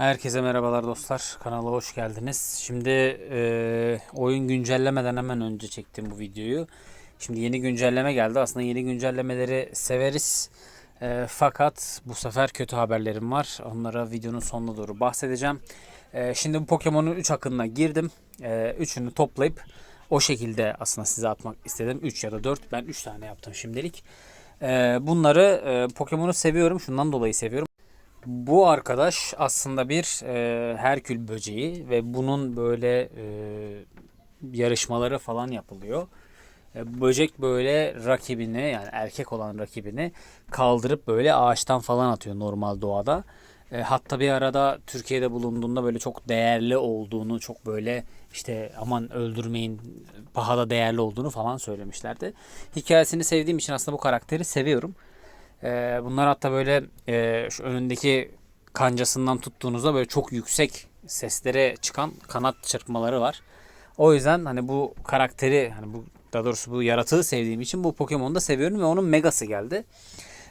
Herkese merhabalar dostlar. Kanala hoş geldiniz. Şimdi e, oyun güncellemeden hemen önce çektim bu videoyu. Şimdi yeni güncelleme geldi. Aslında yeni güncellemeleri severiz. E, fakat bu sefer kötü haberlerim var. Onlara videonun sonuna doğru bahsedeceğim. E, şimdi bu Pokemon'un 3 akınına girdim. E, üçünü toplayıp o şekilde aslında size atmak istedim. 3 ya da 4. Ben 3 tane yaptım şimdilik. E, bunları e, Pokemon'u seviyorum. Şundan dolayı seviyorum. Bu arkadaş aslında bir e, Herkül böceği ve bunun böyle e, yarışmaları falan yapılıyor. E, böcek böyle rakibini yani erkek olan rakibini kaldırıp böyle ağaçtan falan atıyor normal doğada. E, hatta bir arada Türkiye'de bulunduğunda böyle çok değerli olduğunu, çok böyle işte aman öldürmeyin pahada değerli olduğunu falan söylemişlerdi. Hikayesini sevdiğim için aslında bu karakteri seviyorum. Ee, bunlar hatta böyle e, şu önündeki kancasından tuttuğunuzda böyle çok yüksek seslere çıkan kanat çırpmaları var. O yüzden hani bu karakteri hani bu daha doğrusu bu yaratığı sevdiğim için bu Pokemon'u da seviyorum ve onun megası geldi.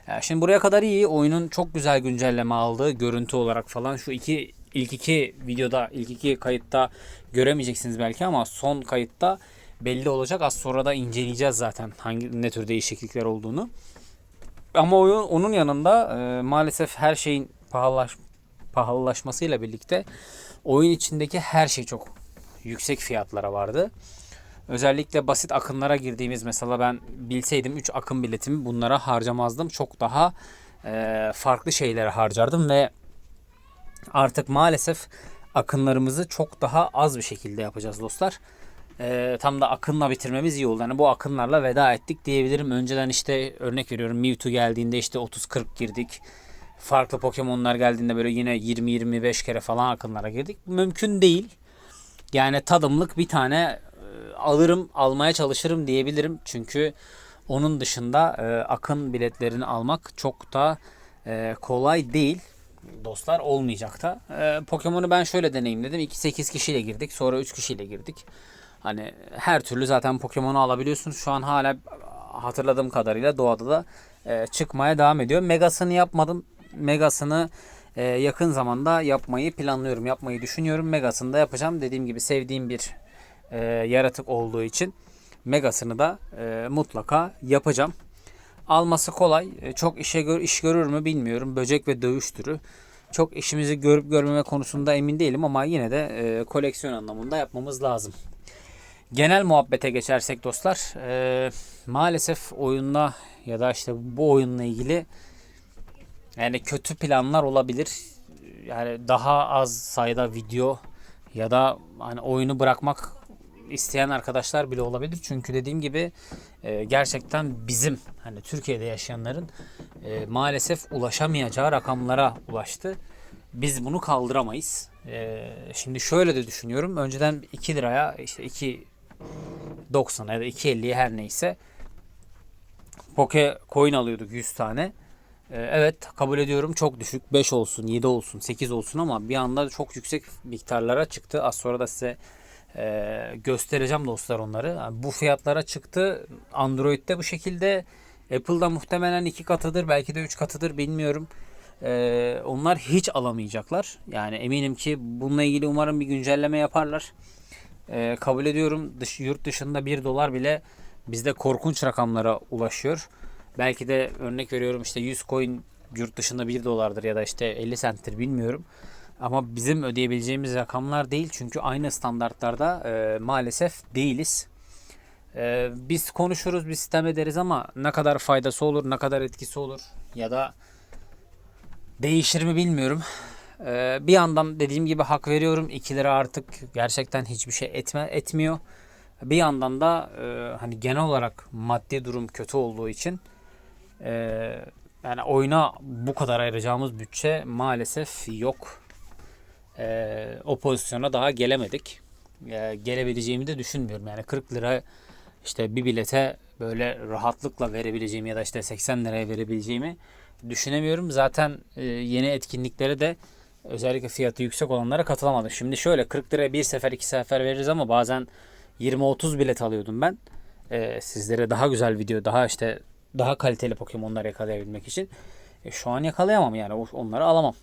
Yani şimdi buraya kadar iyi. Oyunun çok güzel güncelleme aldı. Görüntü olarak falan. Şu iki ilk iki videoda, ilk iki kayıtta göremeyeceksiniz belki ama son kayıtta belli olacak. Az sonra da inceleyeceğiz zaten hangi ne tür değişiklikler olduğunu. Ama oyun, onun yanında e, maalesef her şeyin pahalılaş, pahalılaşmasıyla birlikte oyun içindeki her şey çok yüksek fiyatlara vardı. Özellikle basit akımlara girdiğimiz mesela ben bilseydim 3 akım biletimi bunlara harcamazdım. Çok daha e, farklı şeylere harcardım ve artık maalesef akınlarımızı çok daha az bir şekilde yapacağız dostlar. Ee, tam da akınla bitirmemiz iyi oldu. Yani bu akınlarla veda ettik diyebilirim. Önceden işte örnek veriyorum Mewtwo geldiğinde işte 30-40 girdik. Farklı Pokemon'lar geldiğinde böyle yine 20-25 kere falan akınlara girdik. Mümkün değil. Yani tadımlık bir tane e, alırım, almaya çalışırım diyebilirim. Çünkü onun dışında e, akın biletlerini almak çok da e, kolay değil dostlar olmayacak da. E, Pokemon'u ben şöyle deneyimledim. 2-8 kişiyle girdik. Sonra 3 kişiyle girdik. Hani her türlü zaten Pokemon'u alabiliyorsunuz. Şu an hala hatırladığım kadarıyla doğada da e, çıkmaya devam ediyor. Megasını yapmadım. Megasını e, yakın zamanda yapmayı planlıyorum. Yapmayı düşünüyorum. Megasını da yapacağım. Dediğim gibi sevdiğim bir e, yaratık olduğu için Megasını da e, mutlaka yapacağım. Alması kolay. E, çok işe gör, iş görür mü bilmiyorum. Böcek ve dövüş türü. Çok işimizi görüp görmeme konusunda emin değilim ama yine de e, koleksiyon anlamında yapmamız lazım. Genel muhabbete geçersek dostlar e, maalesef oyunda ya da işte bu oyunla ilgili yani kötü planlar olabilir. Yani daha az sayıda video ya da hani oyunu bırakmak isteyen arkadaşlar bile olabilir. Çünkü dediğim gibi e, gerçekten bizim hani Türkiye'de yaşayanların e, maalesef ulaşamayacağı rakamlara ulaştı. Biz bunu kaldıramayız. E, şimdi şöyle de düşünüyorum. Önceden 2 liraya işte 2 90 ya da 2.50'ye her neyse Poke coin alıyorduk 100 tane. Ee, evet kabul ediyorum çok düşük 5 olsun 7 olsun 8 olsun ama bir anda çok yüksek miktarlara çıktı. Az sonra da size e, göstereceğim dostlar onları. Yani bu fiyatlara çıktı. Android'de bu şekilde Apple'da muhtemelen 2 katıdır belki de 3 katıdır bilmiyorum. Ee, onlar hiç alamayacaklar. Yani eminim ki bununla ilgili umarım bir güncelleme yaparlar. Ee, kabul ediyorum dış, yurt dışında 1 dolar bile bizde korkunç rakamlara ulaşıyor. Belki de örnek veriyorum işte 100 coin yurt dışında 1 dolardır ya da işte 50 centtir bilmiyorum. Ama bizim ödeyebileceğimiz rakamlar değil çünkü aynı standartlarda e, maalesef değiliz. E, biz konuşuruz, biz sistem ederiz ama ne kadar faydası olur, ne kadar etkisi olur ya da değişir mi bilmiyorum. Ee, bir yandan dediğim gibi hak veriyorum. 2 lira artık gerçekten hiçbir şey etme etmiyor. Bir yandan da e, hani genel olarak maddi durum kötü olduğu için e, yani oyuna bu kadar ayıracağımız bütçe maalesef yok. E, o pozisyona daha gelemedik. E, gelebileceğimi de düşünmüyorum. Yani 40 lira işte bir bilete böyle rahatlıkla verebileceğimi ya da işte 80 liraya verebileceğimi düşünemiyorum. Zaten e, yeni etkinliklere de özellikle fiyatı yüksek olanlara katılamadım. Şimdi şöyle 40 liraya bir sefer iki sefer veririz ama bazen 20-30 bilet alıyordum ben. Ee, sizlere daha güzel video, daha işte daha kaliteli Pokemon'lar yakalayabilmek için. E, şu an yakalayamam yani onları alamam.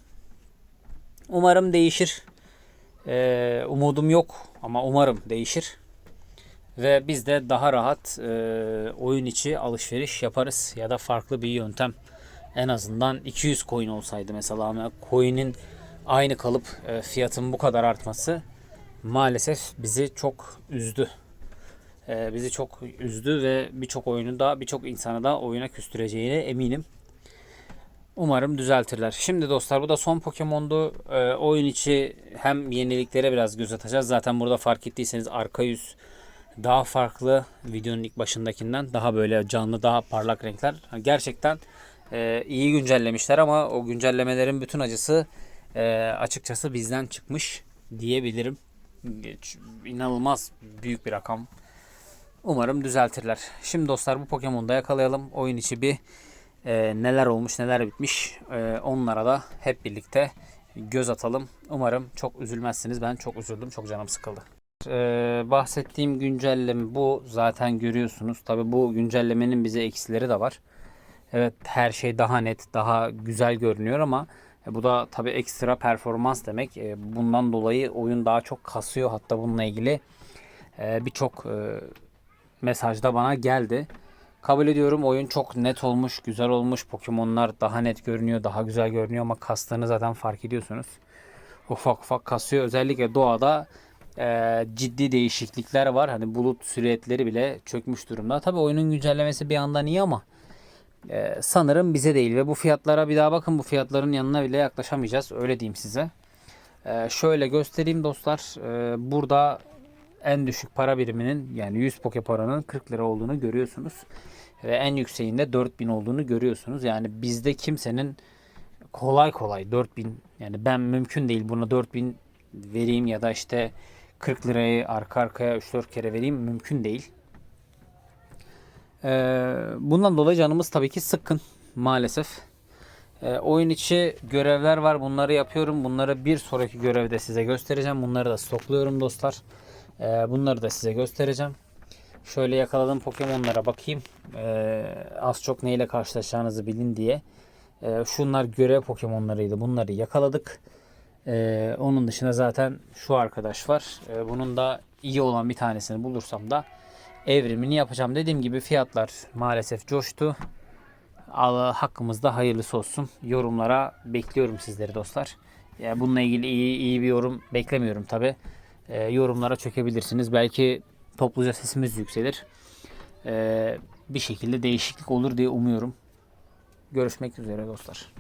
Umarım değişir. Ee, umudum yok ama umarım değişir. Ve biz de daha rahat e, oyun içi alışveriş yaparız ya da farklı bir yöntem. En azından 200 coin olsaydı mesela coin'in aynı kalıp e, fiyatın bu kadar artması maalesef bizi çok üzdü. E, bizi çok üzdü ve birçok oyunu da birçok insanı da oyuna küstüreceğine eminim. Umarım düzeltirler. Şimdi dostlar bu da son Pokemon'du. Ee, oyun içi hem yeniliklere biraz göz atacağız. Zaten burada fark ettiyseniz arka yüz daha farklı videonun ilk başındakinden. Daha böyle canlı, daha parlak renkler. Gerçekten e, iyi güncellemişler ama o güncellemelerin bütün acısı e, açıkçası bizden çıkmış diyebilirim. İnanılmaz büyük bir rakam. Umarım düzeltirler. Şimdi dostlar bu Pokemon'da yakalayalım. Oyun içi bir e, neler olmuş neler bitmiş e, onlara da hep birlikte göz atalım. Umarım çok üzülmezsiniz. Ben çok üzüldüm. Çok canım sıkıldı. E, bahsettiğim güncelleme bu. Zaten görüyorsunuz. Tabi bu güncellemenin bize eksileri de var. Evet her şey daha net, daha güzel görünüyor ama e, bu da tabi ekstra performans demek. E, bundan dolayı oyun daha çok kasıyor. Hatta bununla ilgili e, birçok e, mesaj da bana geldi. Kabul ediyorum oyun çok net olmuş, güzel olmuş. Pokemon'lar daha net görünüyor, daha güzel görünüyor ama kastığını zaten fark ediyorsunuz. Ufak ufak kasıyor. Özellikle doğada e, ciddi değişiklikler var. Hani bulut süretleri bile çökmüş durumda. Tabii oyunun güncellemesi bir yandan iyi ama e, sanırım bize değil ve bu fiyatlara bir daha bakın bu fiyatların yanına bile yaklaşamayacağız. Öyle diyeyim size. E, şöyle göstereyim dostlar. E, burada en düşük para biriminin yani 100 poke paranın 40 lira olduğunu görüyorsunuz. Ve en yükseğinde 4000 olduğunu görüyorsunuz. Yani bizde kimsenin kolay kolay 4000 yani ben mümkün değil buna 4000 vereyim ya da işte 40 lirayı arka arkaya 3-4 kere vereyim mümkün değil. Ee, bundan dolayı canımız tabii ki sıkkın maalesef. Ee, oyun içi görevler var. Bunları yapıyorum. Bunları bir sonraki görevde size göstereceğim. Bunları da stokluyorum dostlar. Ee, bunları da size göstereceğim. Şöyle yakaladığım Pokemon'lara bakayım. Ee, az çok neyle karşılaşacağınızı bilin diye. Ee, şunlar görev Pokemon'larıydı. Bunları yakaladık. Ee, onun dışında zaten şu arkadaş var. Ee, bunun da iyi olan bir tanesini bulursam da evrimini yapacağım. Dediğim gibi fiyatlar maalesef coştu. Allah hakkımızda hayırlısı olsun. Yorumlara bekliyorum sizleri dostlar. Yani bununla ilgili iyi, iyi bir yorum beklemiyorum tabi. yorumlara çökebilirsiniz. Belki topluca sesimiz yükselir. Ee, bir şekilde değişiklik olur diye umuyorum. Görüşmek üzere dostlar.